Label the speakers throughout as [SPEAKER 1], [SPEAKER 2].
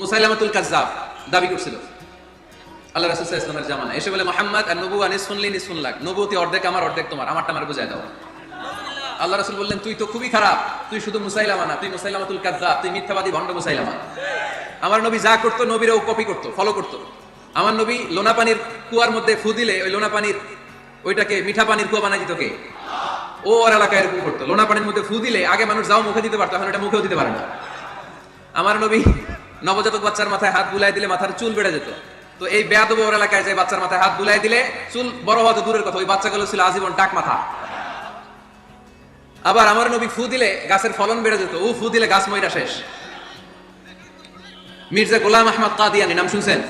[SPEAKER 1] মুসাইলামাতুল কাজ্জাব দাবি করছিল। আল্লাহ রাসূল ওয়াসাল্লামের জামানা এসে বলে, মোহাম্মদ আর নবু নবুয়া নিসফুনলি নিসফুন লাক। নবুয়তি অর্ধেক আমার, অর্ধেক তোমার। আমারটা আমার বুঝায় দাও। আল্লাহ রাসূল বললেন, তুই তো খুবই খারাপ। তুই শুধু মুসাইলামা না, তুই মুসাইলামাতুল কাজ্জাব, তুই মিথ্যাবাদী ভণ্ড মুসাইলামা। আমার নবী যা করতো, নবীরাও কপি করতো ফলো করতো। আমার নবী লোনা পানির কুয়ার মধ্যে ফু দিলে ওই লোনা পানির, ওইটাকে মিঠা পানির কুয়া বানাই দিত কে? ও ওর এলাকায় এরকম করতো। লোনা পানির মধ্যে ফু দিলে আগে মানুষ যাও মুখে দিতে পারতো, এখন এটা মুখেও দিতে পারে না। আমার নবী নবজাতক বাচ্চার মাথায় হাত বুলাই দিলে মাথার চুল বেড়ে যেত। তো এই বেয়াদব এলাকায় যে বাচ্চার মাথায় হাত বুলাই দিলে চুল বড় হওয়া তো দূরের কথা, ওই বাচ্চাগুলো ছিল আজীবন টাক মাথা। আবার আমার নবী ফু দিলে গাছের ফলন বেড়ে যেত, ও ফু দিলে গাছ ময়রা শেষ। মির্জা গোলাম আহমদ কাদিয়ানি, নাম শুনছেন?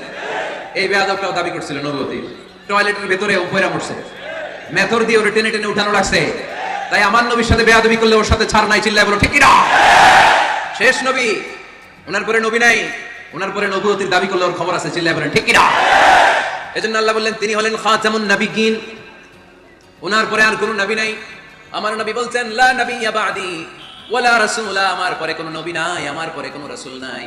[SPEAKER 1] এই বেয়াদবটাও দাবি করছিল নবতী টয়লেটের ভেতরে উপরে উঠছে মেথর দিয়ে ওরে টেনে টেনে উঠানো লাগছে। তাই আমার নবীর সাথে বেয়াদবি করলে ওর সাথে ছাড় নাই, চিল্লায় বলো ঠিক না। শেষ নবী ওনার পরে নবী নাই, ওনার পরে নবুয়তির দাবি করলে ওর খবর আছে, চিল্লায় বলেন, ঠিক না এজন্য আল্লাহ বললেন, তিনি হলেন খাতামুন নাবিয়িন ওনার পরে আর কোনো নবী নাই। আমার নবী বলছেন, লা নাবিয়্যা বাদি, ওয়ালা রাসূলা, আমার পরে কোনো নবী নাই, আমার পরে কোনো রাসূল নাই।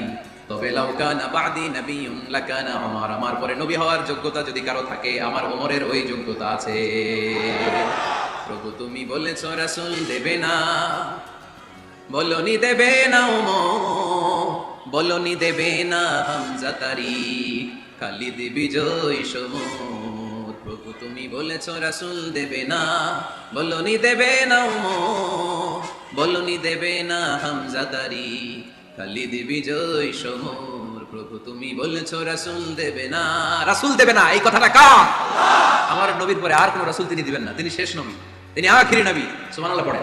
[SPEAKER 1] তবে লাউ কানা বাদি নাবিয়্যুন, লাকানা আমার আমার পরে নবী হওয়ার যোগ্যতা যদি কারও থাকে, আমার ওমরের ওই যোগ্যতা আছে। প্রভু তুমি বলেছ রাসূল দেবে না। বলনি দেবে না বলনি দেবে না হামজা তারিখ খালিদ বিজয় সমর। প্রভু তুমি বলেছ, রাসূল দেবে না, বলনি দেবে না বলনি দেবে না হামজা তারিখ খালিদ বিজয় সমর। প্রভু তুমি বলেছ, রাসূল দেবে না। রাসুল দেবে না, এই কথাটা কার? আমার নবীর পরে আর কোন রাসুল তিনি দিবেন না। তিনি শেষ নবী, তিনি আখিরি নবী। সুবহানাল্লাহ পড়ে।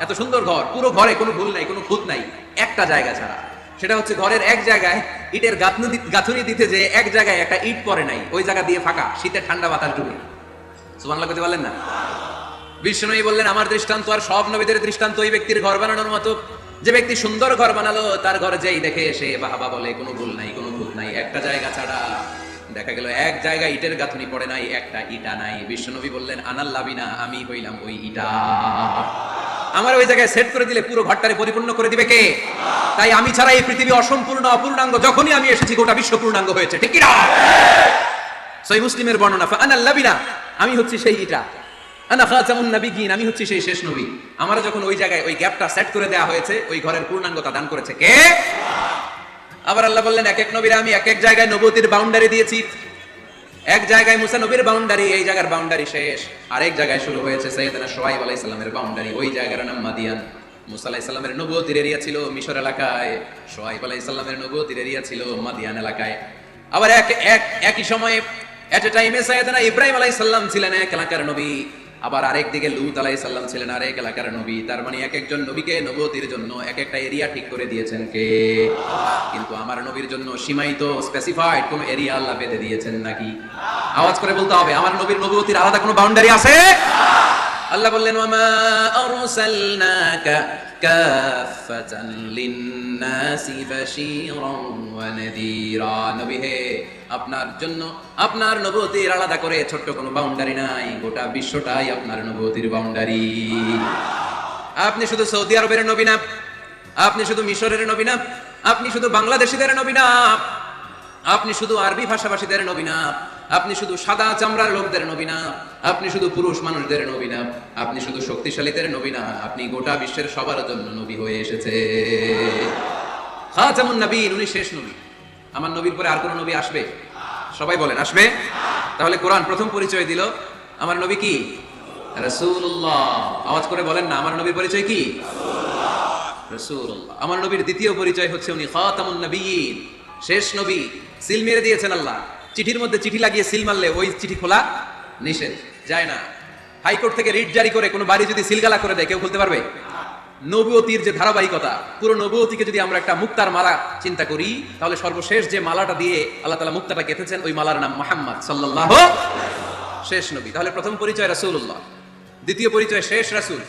[SPEAKER 1] এত সুন্দর ঘর, পুরো ঘরে কোনো ভুল নাই, কোনো খুঁত নাই, একটা জায়গা ছাড়া। সেটা হচ্ছে ঘরের এক জায়গায় ইটের গাঁথনি গাঁথুনি দিতে যে এক জায়গায় একটা ইট পরে নাই, ওই জায়গা দিয়ে ফাঁকা, শীতের ঠান্ডা বাতাস সুবহানাল্লাহ করতে পারলেন না? বিষ্ণুই বললেন, আমার দৃষ্টান্ত আর সব নবীদের দৃষ্টান্ত ওই ব্যক্তির ঘর বানানোর মতো। যে ব্যক্তি সুন্দর ঘর বানালো, তার ঘরে যেই দেখে সে বাহাবা বলে, কোনো ভুল নাই, কোনো ভুল নাই, একটা জায়গা ছাড়া। দেখা গেল, এক জায়গায় ইটের গাঁথনি পড়ে নাই, একটা ইটা নাই। বিশ্বনবী বললেন আনাল্লাবিনা আমি হইলাম ওই ইটা। আমার ওই জায়গায় সেট করে দিলে পুরো ঘরটারে পরিপূর্ণ করে দিবে কে? তাই আমি ছাড়া এই পৃথিবী অসম্পূর্ণ, অপূর্ণাঙ্গ, যখনই আমি এসেছি গোটা বিশ্ব পূর্ণাঙ্গ হয়েছে, ঠিক না? সই মুসলিমের বর্ণনা আনাল লাবিনা আমি হচ্ছি সেই ইটা। আমি হচ্ছি সেই শেষ নবী। আমার যখন ওই জায়গায় ওই গ্যাপটা সেট করে দেওয়া হয়েছে, ওই ঘরের পূর্ণাঙ্গতা দান করেছে কে? আবার আল্লাহ বললেন এক এক নবীরা আমি এক এক জায়গায় নবতির বাউন্ডারি দিয়েছি। এক জায়গায় মুসা নবীর বাউন্ডারি এই জায়গার বাউন্ডারি শেষ। আরেক জায়গায় শুরু হয়েছে সৈয়দনা সোহাইব আলাইহিস সালামের বাউন্ডারি ওই জায়গার নাম মাদিয়ান মুসা আলাইহিস সালামের নবুয়তির এরিয়া ছিল মিশর এলাকায়, সোহাইব আলাইহিস সালামের নবুয়তির এরিয়া ছিল মাদিয়ান এলাকায়। আবার এক এক, একই সময়ে এট এ টাইমে সৈয়দনা ইব্রাহিম আলাইহিস সালাম ছিলেন এক এলাকার নবী। আবার আরেক দিকে লুত আলাই সাল্লাম ছিলেন আরেক এলাকার নবী। তার মানে এক একজন নবীকে নবতির জন্য এক একটা এরিয়া ঠিক করে দিয়েছেন কে? কিন্তু আমার নবীর জন্য সীমায়িত স্পেসিফাইড কোন এরিয়া আল্লাহ বেঁধে দিয়েছেন নাকি? আওয়াজ করে বলতে হবে, আমার নবীর নবতির আলাদা কোনো বাউন্ডারি আছে? আল্লাহ বললেন মামা আরসালনাকা কাফাতান লিন্নাসি বাশীরান ওয়া নাযীরা আপনার জন্য, আপনার নবুয়তির আলাদা করে ছোট্ট কোনো বাউন্ডারি নাই। গোটা বিশ্বটাই আপনার নবুয়তির বাউন্ডারি আপনি শুধু সৌদি আরবের নবী না, আপনি শুধু মিশরের নবী না, আপনি শুধু বাংলাদেশিদের নবী না, আপনি শুধু আরবি ভাষাভাষীদের নবী না আপনি শুধু সাদা চামড়ার লোকদের নবী না, আপনি শুধু পুরুষ মানুষদের নবী না, আপনি শুধু শক্তিশালীদের নবী না, আপনি গোটা বিশ্বের সবার জন্য নবী হয়ে এসেছে। খাতামুন নবীন, উনি শেষ নবী। আমার নবীর পরে আর কোন নবী আসবে? সবাই বলেন, আসবে? তাহলে কোরআন প্রথম পরিচয় দিল। আমার নবী কি? রাসূলুল্লাহ। আওয়াজ করে বলেন না, আমার নবীর পরিচয় কি? রাসূলুল্লাহ। আমার নবীর দ্বিতীয় পরিচয় হচ্ছে উনি খাতামুন নবীন। শেষ নবী। সিল মেরে দিয়েছেন আল্লাহ। চিঠির মধ্যে চিঠি লাগিয়ে সিল মারলে ওই চিঠি খোলা নিষেধ। যায় না। হাইকোর্ট থেকে রিট জারি করে কোনো বাড়ি যদি সিলগালা করে দেয়, কেউ খুলতে পারবে? নবুয়তির যে ধারাবাহিকতা, পুরো নবুয়তিকে যদি আমরা একটা মুক্তার মালা চিন্তা করি, তাহলে সর্বশেষ যে মালাটা দিয়ে আল্লাহ তালা মুক্তাটা গেঁথেছেন ওই মালার নাম মোহাম্মদ সাল্লাহ শেষ নবী। তাহলে প্রথম পরিচয় রাসূলুল্লাহ, দ্বিতীয় পরিচয় শেষ রাসূল।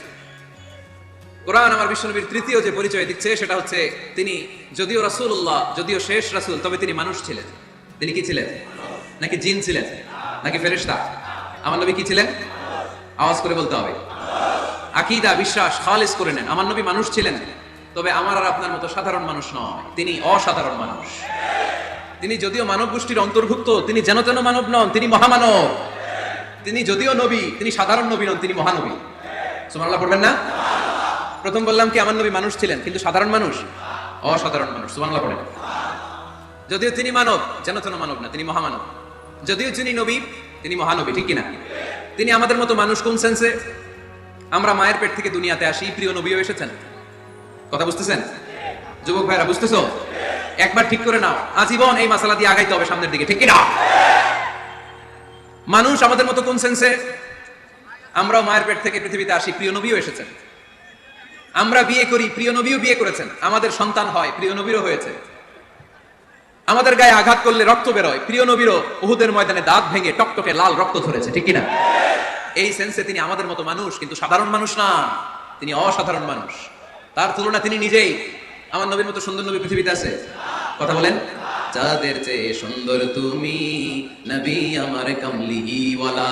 [SPEAKER 1] কোরআন আমার বিশ্বনবীর তৃতীয় যে পরিচয় দিচ্ছে, সেটা হচ্ছে তিনি যদিও রাসূলুল্লাহ, যদিও শেষ রাসূল, তবে তিনি মানুষ ছিলেন। তিনি কি ছিলেন? নাকি জিন ছিলেন? নাকি ফেরেশতা? আমার নবী কি ছিলেন? আওয়াজ করে বলতে হবে। আকিদা, বিশ্বাস, খালিস করে নেন। আমার নবী মানুষ ছিলেন, তবে আমার আর আপনার মতো সাধারণ মানুষ নয়। তিনি অসাধারণ মানুষ। তিনি যদিও মানব গোষ্ঠীর অন্তর্ভুক্ত, তিনি যেন তেন মানব নন, তিনি মহামানব। তিনি যদিও নবী, তিনি সাধারণ নবী নন, তিনি মহানবী। সুমানাল্লাহ পড়বেন না? প্রথম বললাম কি, আমার নবী মানুষ ছিলেন, কিন্তু সাধারণ মানুষ? অসাধারণ মানুষ। সুমানাল্লাহ পড়েন। যদিও তিনি মানব, যেন তেন মানব না, তিনি মহামানব। যদিও তিনি নবী, তিনি মহানবী, ঠিক কিনা? তিনি আমাদের মতো মানুষ কোন সেন্সে আমরা মায়ের পেট থেকে দুনিয়াতে আসি, প্রিয় নবীও এসেছেন। কথা বুঝতেছেন? যুবক ভাইরা, বুঝতেছো? একবার ঠিক করে নাও, আজীবন এই মাসালা দিয়ে আগাইতে হবে সামনের দিকে, ঠিক কিনা? মানুষ আমাদের মতো কোন সেন্সে আমরাও মায়ের পেট থেকে পৃথিবীতে আসি, প্রিয় নবীও এসেছেন। আমরা বিয়ে করি, প্রিয় নবীও বিয়ে করেছেন। আমাদের সন্তান হয়, প্রিয় নবীরও হয়েছে। আমাদের গায়ে আঘাত করলে রক্ত বেরোয়। প্রিয় নবীরও উহুদের ময়দানে দাঁত ভেঙে টকটকে লাল রক্ত ধরেছে, ঠিক কিনা? এই সেন্সে তিনি আমাদের মতো মানুষ, কিন্তু সাধারণ মানুষ না। তিনি অসাধারণ মানুষ। তার তুলনা তিনি নিজেই। আমার নবীর মতো সুন্দর নবী পৃথিবীতে আছে? কথা বলেন। যাদের চেয়ে সুন্দর তুমি, নবী আমার কামলিওয়ালা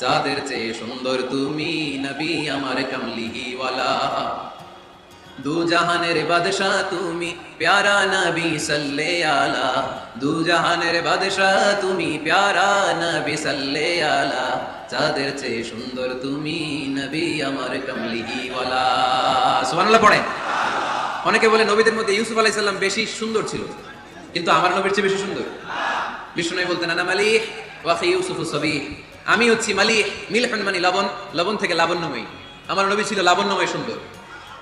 [SPEAKER 1] যাদের চেয়ে সুন্দর তুমি, নবী আমার কামলিওয়ালা দু জাহানের বাদশাহ তুমি প্যারা নবী সাল্লে আলা দু জাহানের বাদশাহ তুমি প্যারা নবী সাল্লে আলা যাদের চেয়ে সুন্দর তুমি নবী আমার কামলিহি ওয়ালা সুবহানাল্লাহ পড়ে। অনেকে বলে নবীদের মধ্যে ইউসুফ আলাইহিস সালাম বেশি সুন্দর ছিল, কিন্তু আমার নবীর চেয়ে বেশি সুন্দর। বিষ্ণু বলতেন, আনা মালিহ ওয়াখি ইউসুফ সবি আমি হচ্ছি মালিহ, মিলহান মানে লবণ লবণ থেকে লাবণ্যময়ী। আমার নবী ছিল লাবণ্যময় সুন্দর।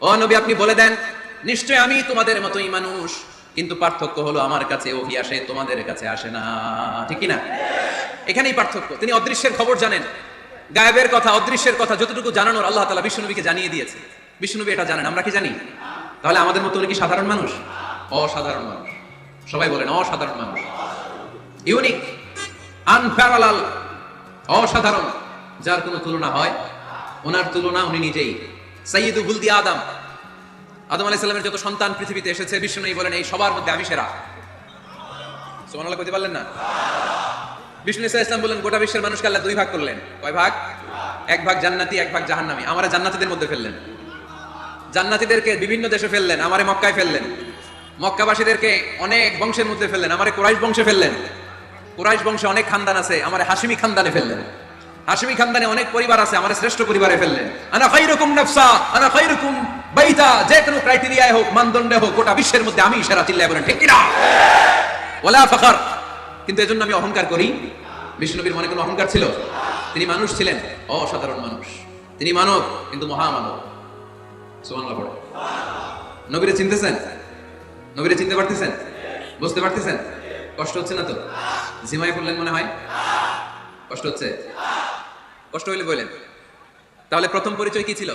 [SPEAKER 1] ও নবী, আপনি বলে দেন, নিশ্চয় আমি তোমাদের মতোই মানুষ, কিন্তু পার্থক্য হলো আমার কাছে ওহি আসে, তোমাদের কাছে আসে না। ঠিক কি না এখানেই পার্থক্য। তিনি অদৃশ্যের খবর জানেন। গায়েবের কথা, অদৃশ্যের কথা যতটুকু জানানোর আল্লাহ তালা বিষ্ণুনবীকে জানিয়ে দিয়েছে। বিষ্ণুনবী এটা জানেন, আমরা কি জানি? তাহলে আমাদের মতো কি সাধারণ মানুষ? অসাধারণ মানুষ। সবাই বলেন, অসাধারণ মানুষ। ইউনিক, আনপ্যারালাল, অসাধারণ। যার কোনো তুলনা হয়, ওনার তুলনা উনি নিজেই। সাইয়দু গুলদি আদম। আদম আলাইহিস সালামের যত সন্তান পৃথিবীতে এসেছে বিষ্ণু বলেন, এই সবার মধ্যে আমি সেরা। পারলেন না? বিষ্ণু ইসা ইসলাম বললেন, গোটা বিশ্বের মানুষকে আল্লাহ দুই ভাগ করলেন। কয় ভাগ? এক ভাগ জান্নাতি, এক ভাগ জাহান্নামী। আমারে জান্নাতীদের মধ্যে ফেললেন। জান্নাতীদেরকে বিভিন্ন দেশে ফেললেন, আমারে মক্কায় ফেললেন। মক্কাবাসীদেরকে অনেক বংশের মধ্যে ফেললেন, আমারে কুরাইশ বংশে ফেললেন। কুরাইশ বংশে অনেক খানদান আছে, আমারে হাসিমি খানদানে ফেললেন। হাসিমি খানদানে অনেক পরিবার আছে, আমার শ্রেষ্ঠ পরিবারে ফেললেন। আনা খাইরুকুম নাফসা, আনা খাইরুকুম বাইতা, যে কোনো ক্রাইটেরিয়ায় হোক, মানদণ্ডে হোক, গোটা বিশ্বের মধ্যে আমি সেরা চিল্লায় বলেন, ঠিক কিনা? ওলা ফাখার। কিন্তু এজন্য আমি অহংকার করি। বিষ্ণুনবীর মনে কোনো অহংকার ছিল? তিনি মানুষ ছিলেন, অসাধারণ মানুষ। তিনি মানব, কিন্তু মহামানব। সুবহানাল্লাহ পড়ে। নবীরে চিনতেছেন? নবীরে চিনতে পারতেছেন? বুঝতে পারতেছেন? কষ্ট হচ্ছে না তো? জিমাই পড়লেন মনে হয়? কষ্ট হচ্ছে? কষ্ট হইলে বললেন তাহলে প্রথম পরিচয় কি ছিল?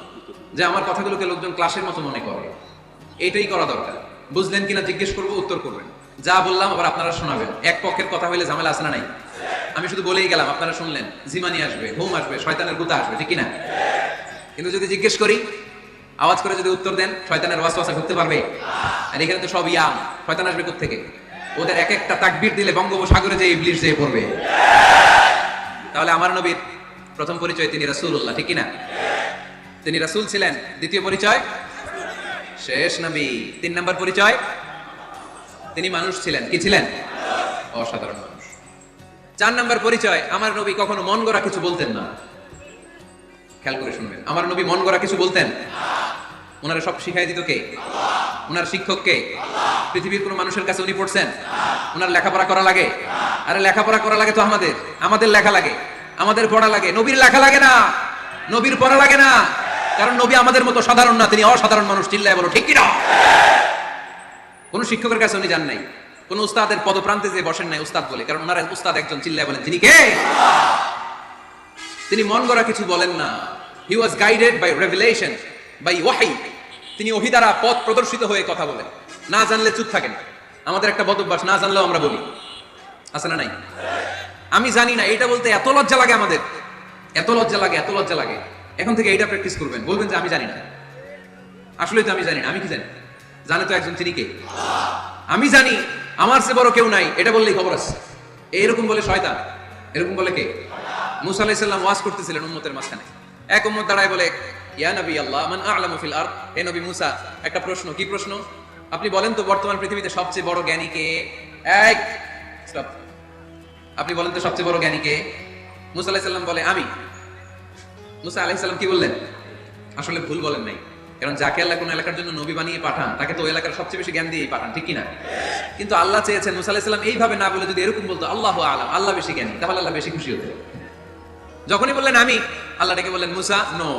[SPEAKER 1] যে আমার কথাগুলোকে লোকজন ক্লাসের মতো মনে করে। এটাই করা দরকার। বুঝলেন কিনা জিজ্ঞেস করব, উত্তর করবেন। যা বললাম আবার আপনারা শোনাবেন। এক পক্ষের কথা হইলে ঝামেলা আছে না নাই? আমি শুধু বলেই গেলাম, আপনারা শুনলেন। জিমানি আসবে, ঘুম আসবে, শয়তানের গুতা আসবে, ঠিক কিনা? কিন্তু যদি জিজ্ঞেস করি, আওয়াজ করে যদি উত্তর দেন, শয়তানের ওয়াসওয়াসা ঢুকতে পারবে? আর এখানে তো সব ইয়াম শয়তান আসবে থেকে ওদের এক একটা তাকবীর দিলে বঙ্গোপসাগরে যে ইবলিশ যেয়ে পড়বে। তাহলে আমার নবীর প্রথম পরিচয় তিনি রাসূলুল্লাহ, ঠিক কিনা? তিনি রাসূল ছিলেন। দ্বিতীয় পরিচয়? শেষ নবী। তিন নম্বর পরিচয়? তিনি মানুষ ছিলেন। কি ছিলেন? অসাধারণ মানুষ। চার নম্বর পরিচয়, আমার নবী কখনো মন গড়া কিছু বলতেন না। খেয়াল করে শুনবেন। আমার নবী মন গড়া কিছু বলতেন? ওনারা সব শিখাই দিত কে? ওনার শিক্ষক কে? পৃথিবীর কোন মানুষের কাছে উনি পড়ছেন? ওনার লেখাপড়া করা লাগে? আরে লেখাপড়া করা লাগে তো আমাদের। আমাদের লেখা লাগে। আমাদের পড়া লাগে। নবীর লেখা লাগে না। নবীর পড়া লাগে না। কারণ নবী আমাদের মতো সাধারণ না, তিনি অসাধারণ মানুষ, চিল্লায় বলো, ঠিক কিনা? কোন শিক্ষকের কাছে উনি যান নাই। কোন উস্তাদের পদপ্রান্তে যে বসেন নাই, উস্তাদ বলে। কারণ ওনার উস্তাদ একজন, চিল্লায় বলেন তিনি কে? তিনি মন গড়া কিছু বলেন না। He was guided by revelation by ওয়াহি তিনি ওহি দ্বারা পথ প্রদর্শিত হয়ে কথা বলেন। না জানলে চুপ থাকেন আমাদের একটা বদভ্যাস না জানলেও আমরা বলি। আছে না নাই? আমি জানি না এটা বলতে এত লজ্জা লাগে আমাদের। এত লজ্জা লাগে, এত লজ্জা লাগে। এখন থেকে এইটা প্র্যাকটিস করবেন। বলবেন যে আমি জানি না। আসলে তো আমি জানি না। আমি কি জানি? জানে তো একজন, তিনি কে? আমি জানি, আমার সে বড় কেউ নাই। এটা বললেই খবর আছে। এইরকম বলে শয়তান। এরকম বলে কে? মুসা আলাইহিস ওয়াজ করতেছিলেন উম্মতের মাঝখানে। এক উম্মত দাঁড়ায় বলে, ইয়া নবী আল্লাহ মান আ'লামু ফিল আরদ? হে নবী মুসা, একটা প্রশ্ন। কি প্রশ্ন? আপনি বলেন তো বর্তমান পৃথিবীতে সবচেয়ে বড় জ্ঞানী কে? এক. আপনি বলেন তো সবচেয়ে বড় জ্ঞানী কে? মুসা আলাইহিস সালাম বলে, আমি। মুসা আলাইহিস সালাম কি বললেন? আসলে ভুল বলেন নাই। কারণ যাকে আল্লাহ কোন এলাকার জন্য নবী বানিয়ে পাঠান, তাকে তো এলাকার সবচেয়ে বেশি জ্ঞান দিয়েই পাঠান, ঠিক কিনা? কিন্তু আল্লাহ চেয়েছেন মুসা আলাইহিস সালাম এইভাবে না বলে যদি এরকম বলতো, আল্লাহ আলাম, আল্লাহ বেশি জ্ঞানী, তাহলে আল্লাহ বেশি খুশি হতো। যখনই বললেন আমি, আল্লাহ ডেকে বললেন, মুসা, নো।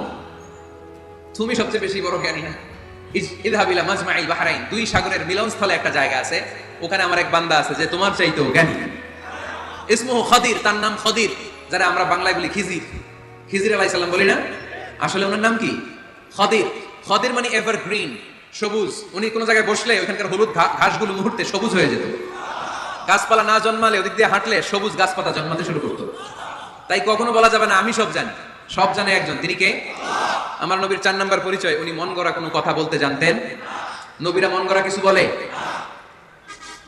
[SPEAKER 1] তুমি সবচেয়ে বেশি বড় জ্ঞানী না? ইযহাবিলা মাজমাইল বাহরাইন, দুই সাগরের মিলনস্থলে একটা জায়গা আছে, ওখানে আমার এক বান্দা আছে, যে তোমার চাইতেও জ্ঞানী। ইসমুহু খদির, তার নাম খদির, যারা আমরা বাংলায় বলি খিজির। খিজির আলাইহিস সাল্লাম বলি না? আসলে ওনার নাম কি? খদির। খদির মানে এভার গ্রিন সবুজ। উনি কোনো জায়গায় বসলে ওখানকার হলুদ ঘাসগুলো মুহূর্তে সবুজ হয়ে যেত। গাছপালা না জন্মালে ওদিক দিয়ে হাঁটলে সবুজ গাছপাতা জন্মাতে শুরু করতো। তাই কখনো বলা যাবে না, আমি সব জানি। সব জানে একজন, তিনি কে? আমার নবীর চার নাম্বার পরিচয়, উনি মন গড়া কোনো কথা বলতে জানতেন। নবীরা মন গড়া কিছু বলে?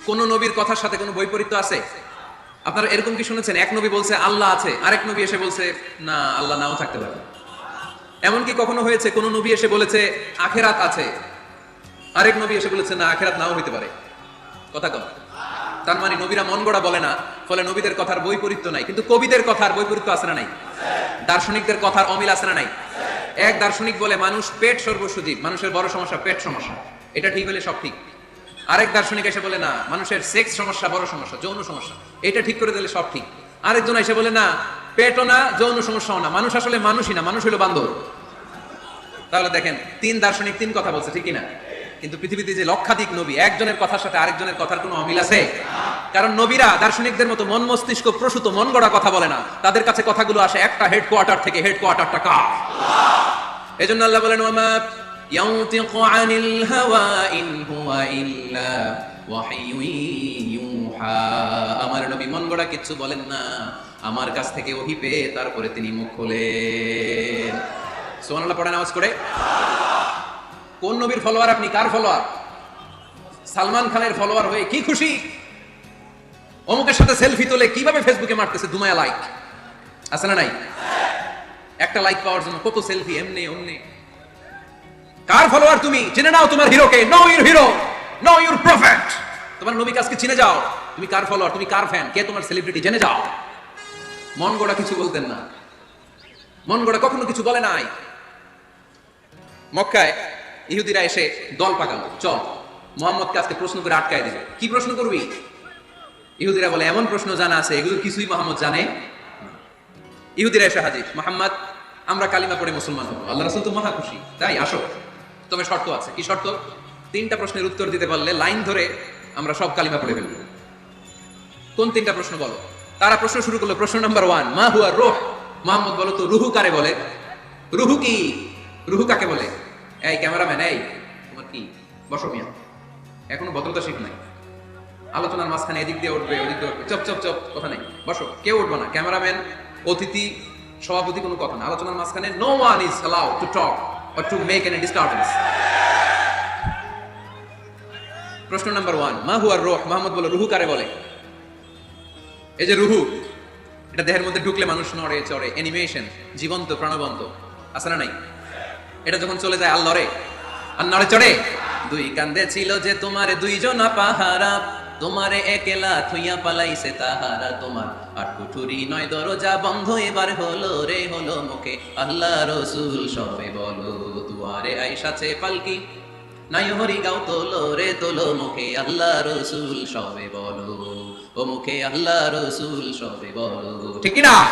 [SPEAKER 1] কোন নবীর কথার সাথে কোনো বৈপরীত্য আছে? আপনারা এরকম কি শুনেছেন? এক নবী বলছে, আল্লাহ আছে। আরেক নবী এসে বলছে, না, আল্লাহ নাও থাকতে পারে। এমনকি কখনো হয়েছে, কোন নবী এসে বলেছে, আখেরাত আছে। আরেক নবী এসে বলেছে, না, আখেরাত নাও হইতে পারে। কথা কম তার মানে নবীরা মন গড়া বলে না, ফলে নবীদের কথার বৈপরীত্য নাই। কিন্তু কবিদের কথার বৈপরীত্য আছে না নাই? দার্শনিকদের কথার অমিল আছে না নাই? এক দার্শনিক বলে, মানুষ পেট সর্বসজীব, মানুষের বড় সমস্যা পেট সমস্যা। এটা ঠিক হলে সব ঠিক। আরেক দার্শনিক এসে বলে, না, মানুষের সেক্স সমস্যা বড় সমস্যা, যৌন সমস্যা। এটা ঠিক করে দিলে সব ঠিক। আরেকজন এসে বলে, না, পেটও না, যৌন সমস্যাও না। মানুষ আসলে মানুষই না, মানুষ হলো বান্ধব তাহলে দেখেন, তিন দার্শনিক তিন কথা বলছে ঠিক না? কিন্তু পৃথিবীতে যে লক্ষাধিক নবী, একজনের কথার সাথে আরেকজনের কথার কোনো অমিল আছে? কারণ নবীরা দার্শনিকদের মতো মন মস্তিষ্ক প্রসূত, মন গড়া কথা বলে না। তাদের কাছে কথাগুলো আসে, একটা হেডকোয়ার্টার থেকে হেডকোয়ার্টারটা কা এজন্য আল্লাহ বলেন ওয়ামা ইয়ানতিকু আনিল হাওয়া ইন হুয়া ইল্লা ওয়াহয়ুন আমার নবী মন গড়া কিচ্ছু বলেন না। আমার কাছ থেকে ওহি পেয়ে তারপরে তিনি মুখ খোলেন। সুবহানাল্লাহ পড়েন আওয়াজ করে। কোন নবীর ফলোয়ার আপনি? কার ফলোয়ার সালমান খানের ফলোয়ার হয়ে কি খুশি? অমুকের সাথে সেলফি তোলে কীভাবে ফেসবুকে মারতেছে? দুমায়া লাইক আছে না নাই? একটা লাইক পাওয়ার জন্য কত সেলফি এমনি, অমনি। কার ফলোয়ার তুমি? জেনে নাও তোমার হিরোকে। Know your hero know your prophet তোমার নবী কাজকে চিনে যাও। তুমি কার ফলোয়ার তুমি কার ফ্যান কে তোমার সেলিব্রিটি জেনে যাও। মন গড়া কিছু বলতেন না। মন গড়া কখনো কিছু বলে নাই। মক্কায় ইহুদিরা এসে দল পাকালো। চল, মোহাম্মদকে আজকে প্রশ্ন করে আটকায় দিবে। কি প্রশ্ন করবি? ইহুদিরা বলে, এমন প্রশ্ন জানা আছে, এগুলো কিছুই মোহাম্মদ জানে ইহুদিরা এসে হাজির। মোহাম্মদ, আমরা কালিমা পড়ে মুসলমান হব। আল্লাহ রাসুল তো মহা খুশি। তাই, আসো। তবে শর্ত আছে। কি শর্ত তিনটা প্রশ্নের উত্তর দিতে পারলে লাইন ধরে আমরা সব কালিমা পড়ে ফেলব। কোন তিনটা প্রশ্ন বলো? তারা প্রশ্ন শুরু করল, প্রশ্ন নাম্বার ওয়ান মা হুয়া রোহ? মোহাম্মদ বলো তো, রুহু কারে বলে? রুহু কি? রুহু কাকে বলে? এই ক্যামেরাম্যান, এই, তোমার কি? বসো মিয়া। এখনও ভদ্রতা শিখ নাই। আলোচনার মাঝখানে এদিক দিয়ে উঠবে, ওদিক দিয়ে উঠবে। চপ চপ চপ, কথা নেই। বসো, কেউ উঠবে না। ক্যামেরাম্যান, অতিথি, সভাপতি কোনো কথা না। আলোচনার মাঝখানে no one is allow to talk or to make any disturbance প্রশ্ন নাম্বার ওয়ান মা হুয়ার রোহ মোহাম্মদ বলো, রুহু কারে বলে? এই যে রুহু, এটা দেহের মধ্যে ঢুকলে মানুষ নড়ে, চড়ে অ্যানিমেশন জীবন্ত, প্রাণবন্ত, আছে না নাই? এটা যখন চলে যায় আল্লরে আর নড়ে চড়ে। দুই কান্দে ছিল যে তোমার দুইজন পাহারা, তোমারে একেলা থুইয়া পালাইছে তাহারা তোমার। আর কুঠুরি নয়, দরজা বন্ধ, এবার হলো রে, হলো মুখে। আল্লাহ রসুল সবে বলো। পালকি। নাই হরি গাও রে মুখে আল্লাহ রসুল সবে বলো। ও মুখে আল্লাহ রসুল সবে বলো। ঠিক না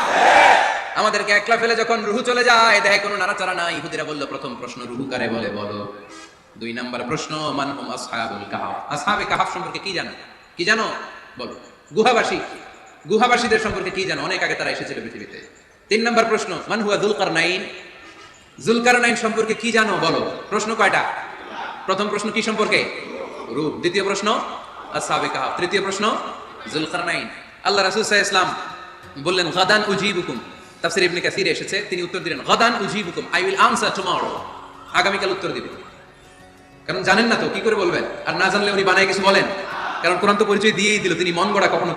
[SPEAKER 1] আমাদেরকে একলা ফেলে যখন রুহু চলে যায় দেখে কোনো নাড়াচাড়া নাই। ইহুদিরা বলল, প্রথম প্রশ্ন রুহু কারে বলে বলো? দুই নাম্বার প্রশ্ন আসহাবুল আসহাবে সম্পর্কে কি জানো? কি জানো? বলো। গুহাবাসী। গুহাবাসীদের সম্পর্কে কি জানো? অনেক আগে তারা এসেছিল পৃথিবীতে। তিন নাম্বার প্রশ্ন, মান হুয়া দুলকার নাইন জুলকার নাইন সম্পর্কে কি জানো? বলো। প্রশ্ন কয়টা? প্রথম প্রশ্ন কি সম্পর্কে? রূপ। দ্বিতীয় প্রশ্ন আসহাবে তৃতীয় প্রশ্ন জুলকার নাইন আল্লাহ রাসূল সাল্লাল্লাহু আলাইহি ওয়াসাল্লাম বললেন, গাদান উজিবুকুম। তাফসীর ইবনে কাসির এসেছে। তিনি উত্তর দিলেন, গাদান উজিবুকুম। আই উইল আনসার টুমরো আগামীকাল উত্তর দিব। কারণ জানেন না তো, কি করে বলবেন? আর না জানলে উনি বানায় কিছু বলেন। কারণ কোরআন তো পরিচয় দিয়েই দিল, তিনি মন গড়া কখনো